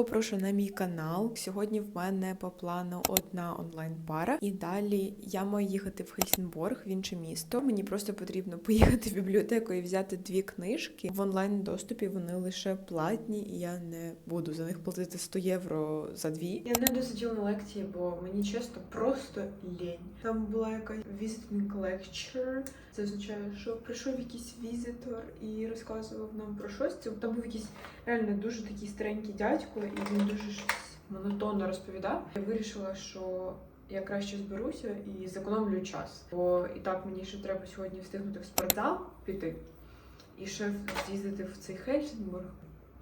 Ласкаво прошу на мій канал. Сьогодні в мене по плану одна онлайн-пара, і далі я маю їхати в Хельсінборг, в інше місто. Мені просто потрібно поїхати в бібліотеку і взяти дві книжки. В онлайн доступі вони лише платні, і я не буду за них платити 100 євро за дві. Я не досиділа на лекції, бо мені чесно просто лінь. Там була якась visiting lecture. Це означає, що прийшов якийсь візитор і розказував нам про щось. Це там був якийсь реально дуже такий старенький дядько, і він дуже щось монотонно розповідав. Я вирішила, що я краще зберуся і зекономлю час. Бо і так мені ще треба сьогодні встигнути в спортзал піти і ще з'їздити в цей Хельсінбург.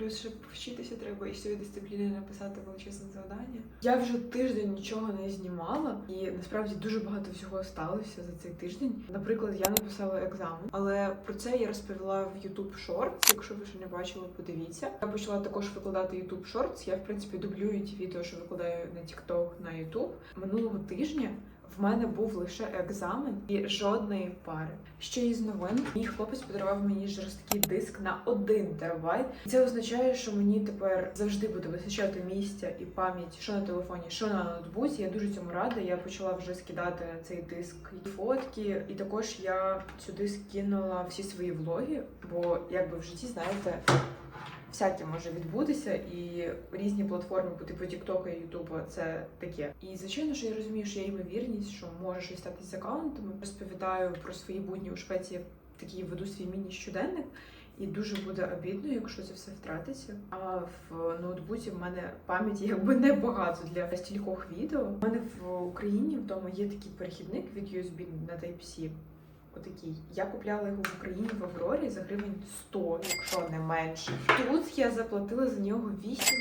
Плюс ще повчитися треба і цієї дисципліни написати величезне завдання. Я вже тиждень нічого не знімала, і насправді дуже багато всього сталося за цей тиждень. Наприклад, я написала екзамен, але про це я розповіла в YouTube Shorts. Якщо ви ще не бачили, подивіться. Я почала також викладати YouTube Shorts. Я в принципі дублюю ті відео, що викладаю на TikTok, на YouTube. Минулого тижня. В мене був лише екзамен і жодної пари. Ще із новин мій хлопець подарував мені жорсткий диск на 1 терабайт. Це означає, що мені тепер завжди буде вистачати місця і пам'ять, що на телефоні, що на ноутбуці. Я дуже цьому рада. Я почала вже скидати цей диск і фотки, і також я сюди скинула всі свої влоги, бо якби в житті знаєте. Всяке може відбутися, і різні платформи по типу TikTok і YouTube це таке. І звичайно, що я розумію, що є ймовірність, що може щось статись з аккаунтами. Розповідаю про свої будні у Швеції, такий веду свій міні-щоденник, і дуже буде обідно, якщо це все втратиться. А в ноутбуці в мене пам'яті якби небагато для стількох відео. У мене в Україні вдома є такий перехідник від USB на Type-C. Отакий. Я купляла його в Україні в Аврорі за гривень 100, якщо не менше. Тут я заплатила за нього 8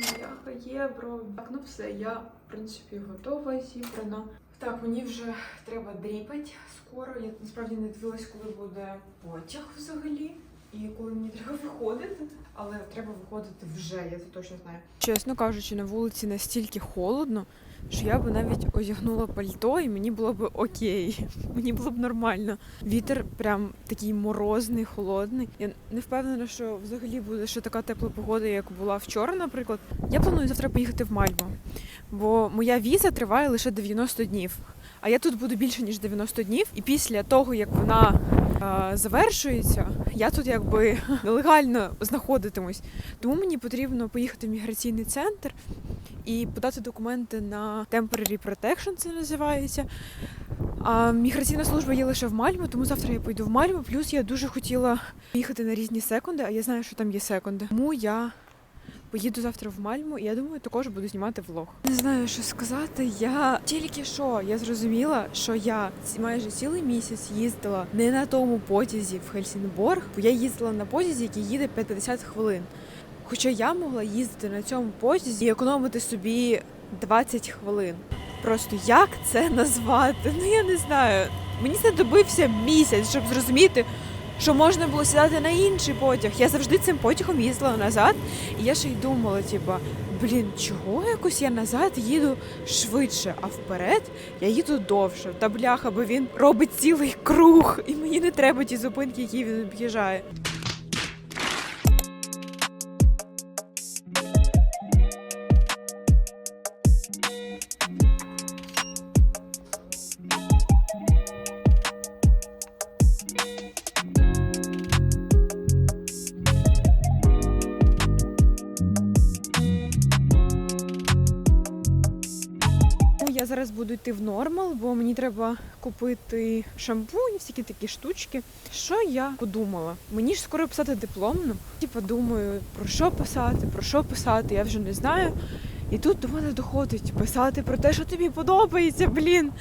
євро. Так, ну все, я в принципі готова, зібрана. Так, мені вже треба дріпать скоро. Я насправді не дивилась, коли буде потяг взагалі. І коли мені треба виходити, але треба виходити вже, я це точно знаю. Чесно кажучи, на вулиці настільки холодно, що я б навіть одягнула пальто, і мені було б окей. Мені було б нормально. Вітер прям такий морозний, холодний. Я не впевнена, що взагалі буде ще така тепла погода, як була вчора, наприклад. Я планую завтра поїхати в Мальбо, бо моя віза триває лише 90 днів. А я тут буду більше ніж 90 днів, і після того, як вона е, завершується, я тут якби нелегально знаходитимусь. Тому мені потрібно поїхати в міграційний центр і подати документи на Temporary Protection, це називається. А міграційна служба є лише в Мальму, тому завтра я пойду в Мальму. Плюс я дуже хотіла їхати на різні секунди, а я знаю, що там є секунди. Тому я поїду завтра в Мальму, і я думаю, також буду знімати влог. Не знаю, що сказати. Я тільки що я зрозуміла, що я майже цілий місяць їздила не на тому потязі в Хельсінборг, бо я їздила на потязі, який їде 50 хвилин. Хоча я могла їздити на цьому потязі і економити собі 20 хвилин. Просто як це назвати? Ну я не знаю. Мені знадобився місяць, щоб зрозуміти, що можна було сідати на інший потяг. Я завжди цим потягом їздила назад, і я ще й думала, типа, блін, чого якось я назад їду швидше, а вперед я їду довше. Та бляха, бо він робить цілий круг, і мені не треба ті зупинки, які він об'їжджає. Буду йти в нормал, бо мені треба купити шампунь, всякі такі штучки. Що я подумала? Мені ж скоро писати дипломну. Типа думаю, про що писати, про що писати, я вже не знаю. І тут до мене доходить писати про те, що тобі подобається, блін.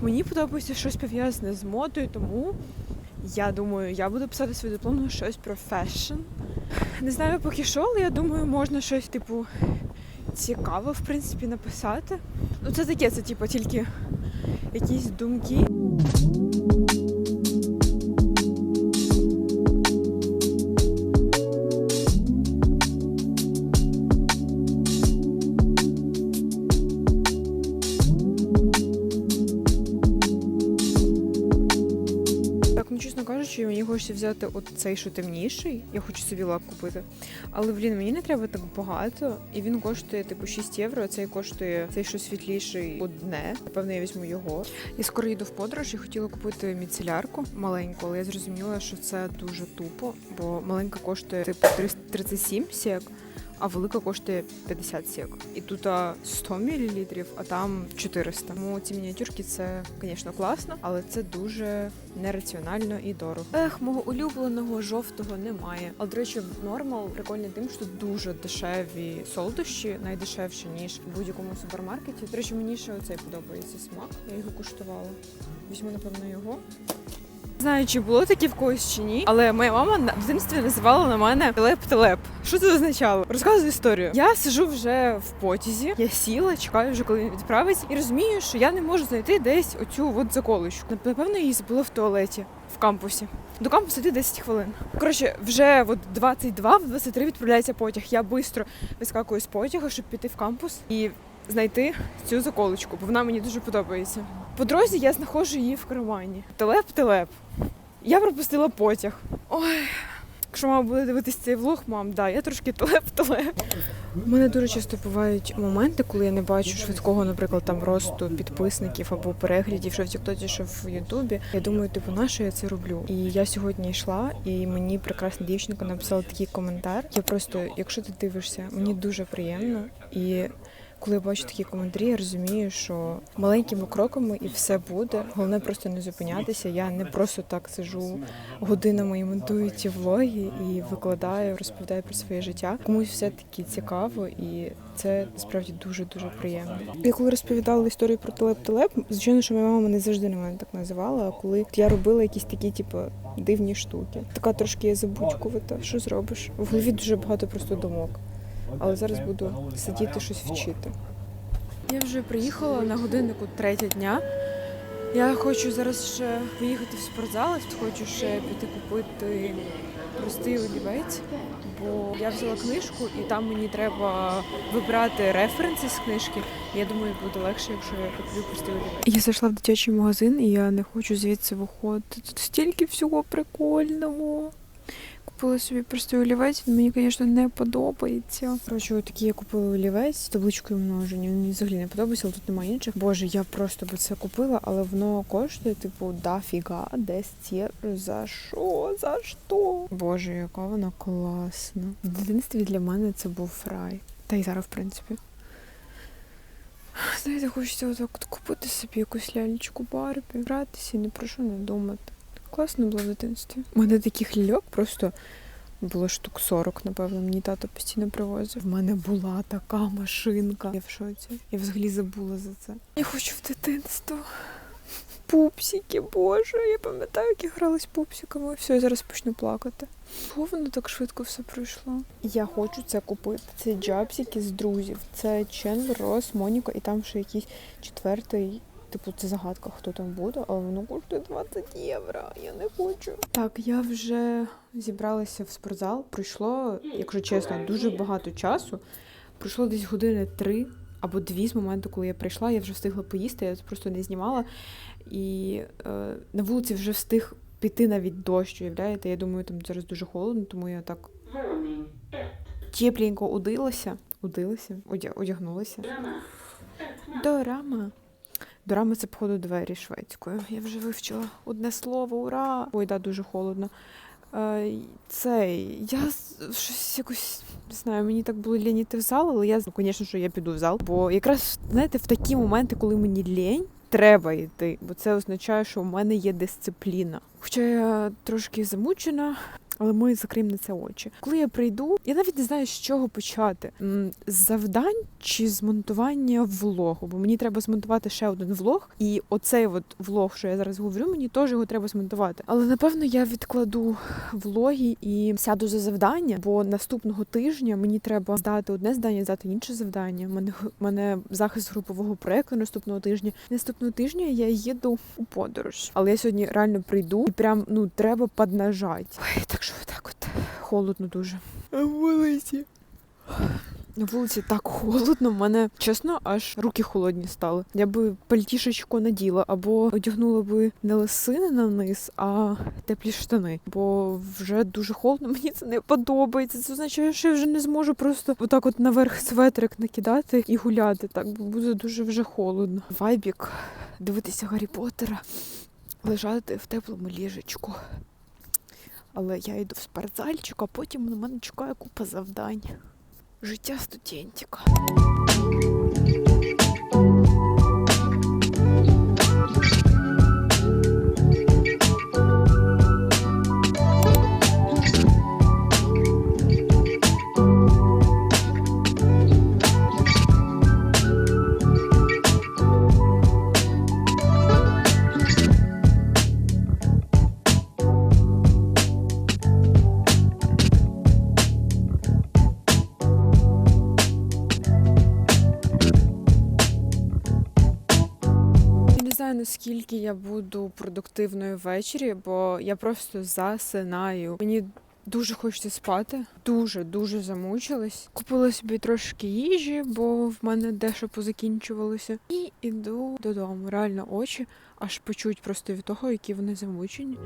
Мені подобається щось пов'язане з модою, тому я думаю, я буду писати свою дипломну щось про фешн. Не знаю поки що, але я думаю, можна щось типу цікаво, в принципі, написати. Ну, це таке, це типу тільки якісь думки. Хочеться взяти от цей, що темніший. Я хочу собі лак купити. Але блін, мені не треба так багато. І він коштує типу 6 євро. а Цей коштує цей, що світліший одне. Напевно, я візьму його. Я скоро їду в подорож і хотіла купити міцелярку маленьку, але я зрозуміла, що це дуже тупо, бо маленька коштує типу 37 сек. А велика коштує 50 сек. І тут 100 мл, а там 400. Тому ці мініатюрки це, звісно, класно, але це дуже нераціонально і дорого. Ех, мого улюбленого жовтого немає. Але, до речі, нормал прикольний тим, що дуже дешеві солодощі, найдешевші, ніж в будь-якому супермаркеті. До речі, мені ще оцей подобається смак. Я його куштувала. Візьму, напевно, його. Знаю, чи було таке в когось чи ні, але моя мама на дитинстві називала на мене телеп-телеп. Що це означало? Розказую історію. Я сижу вже в потязі, я сіла, чекаю вже, коли він відправиться, і розумію, що я не можу знайти десь оцю от заколочку. Напевно, її забула в туалеті в кампусі. До кампусу йти 10 хвилин. Коротше, вже от 22, в 23 відправляється потяг. Я швидко вискакую з потяга, щоб піти в кампус і знайти цю заколочку, бо вона мені дуже подобається. По дорозі я знаходжу її в кармані. Телеп-телеп. Я пропустила потяг. Ой. Якщо мама буде дивитися цей влог, мам, да, я трошки телеп-телеп. У мене дуже часто бувають моменти, коли я не бачу швидкого, наприклад, там росту підписників або переглядів, що в Тіктоці, що в Ютубі. Я думаю, типу, на що я це роблю? І я сьогодні йшла, і мені прекрасна дівчинка написала такий коментар. Я просто, якщо ти дивишся, мені дуже приємно і. Коли я бачу такі коментарі, я розумію, що маленькими кроками і все буде. Головне просто не зупинятися. Я не просто так сижу годинами і монтую ці влоги і викладаю, розповідаю про своє життя. Комусь все таки цікаво, і це насправді дуже дуже приємно. Я коли розповідала історію про телеп-телеп, звичайно, що моя мама мене завжди на мене так називала. А коли я робила якісь такі, типу, дивні штуки, така трошки я забудькувата. Що зробиш? В голові дуже багато просто думок. Але зараз буду сидіти щось вчити. Я вже приїхала на годиннику третя дня. Я хочу зараз ще поїхати в спортзал, хочу ще піти купити простий олівець, бо я взяла книжку і там мені треба вибрати референси з книжки. Я думаю, буде легше, якщо я куплю простий олівець. Я зайшла в дитячий магазин і я не хочу звідси виходити. Тут стільки всього прикольного. Купила собі простий олівець, він мені, звісно, не подобається. Коротше, такий я купила олівець з табличкою множення. Він мені взагалі не подобається, але тут немає інших. Боже, я просто би це купила, але воно коштує, типу, дофіга, 10 євро. За що? За що? Боже, яка вона класна. В дитинстві для мене це був фрай. Та й зараз, в принципі. Знаєте, хочеться отак от купити собі якусь лялечку Барбі, гратися і ні про що не думати. Класно було в дитинстві. У мене таких ляльок просто було штук 40, напевно. Мені тато постійно привозив. В мене була така машинка. Я в шоці. Я взагалі забула за це. Я хочу в дитинство. Пупсики, боже, я пам'ятаю, як я грала з пупсиками. Все, я зараз почну плакати. Чого воно так швидко все пройшло? Я хочу це купити. Це джабсики з друзів. Це Ченвер, Рос, Моніка, і там ще якийсь четвертий. Типу, це загадка, хто там буде, але воно коштує 20 євро. Я не хочу. Так, я вже зібралася в спортзал. Пройшло, якщо чесно, дуже багато часу. Пройшло десь години три або дві з моменту, коли я прийшла. Я вже встигла поїсти, я просто не знімала. І е, на вулиці вже встиг піти навіть дощ, уявляєте? Я думаю, там зараз дуже холодно, тому я так тепленько удилася. Удилася, одя- одягнулася. Дорама. Дорама це, походу, двері шведською. Я вже вивчила одне слово, ура! Ой, да, дуже холодно. Е, Цей, я щось якось не знаю, мені так було лінь йти в зал, але я, ну, звісно, що я піду в зал. Бо якраз, знаєте, в такі моменти, коли мені лінь, треба йти, бо це означає, що в мене є дисципліна. Хоча я трошки замучена, але ми закриємо на це очі. Коли я прийду, я навіть не знаю, з чого почати. З завдань чи з монтування влогу, бо мені треба змонтувати ще один влог, і оцей от влог, що я зараз говорю, мені теж його треба змонтувати. Але напевно я відкладу влоги і сяду за завдання, бо наступного тижня мені треба здати одне завдання, здати інше завдання. У мене мене захист групового проекту наступного тижня. Наступного тижня я їду у подорож. Але я сьогодні реально прийду і прям ну треба поднажати. Ой, так що так от холодно дуже. А в вулиці. На вулиці так холодно, в мене чесно, аж руки холодні стали. Я би пальтішечко наділа або одягнула би не лисини на низ, а теплі штани. Бо вже дуже холодно, мені це не подобається. Це означає, що я вже не зможу просто отак от наверх светрик накидати і гуляти. Так бо буде дуже вже холодно. Вайбік, дивитися Гаррі Поттера, лежати в теплому ліжечку. Але я йду в спортзальчик, а потім на мене чекає купа завдань. Життя студентика. Знаю наскільки я буду продуктивною ввечері, бо я просто засинаю. Мені дуже хочеться спати, дуже дуже замучилась. Купила собі трошки їжі, бо в мене дещо позакінчувалося. І іду додому. Реально очі аж почуть просто від того, які вони замучені.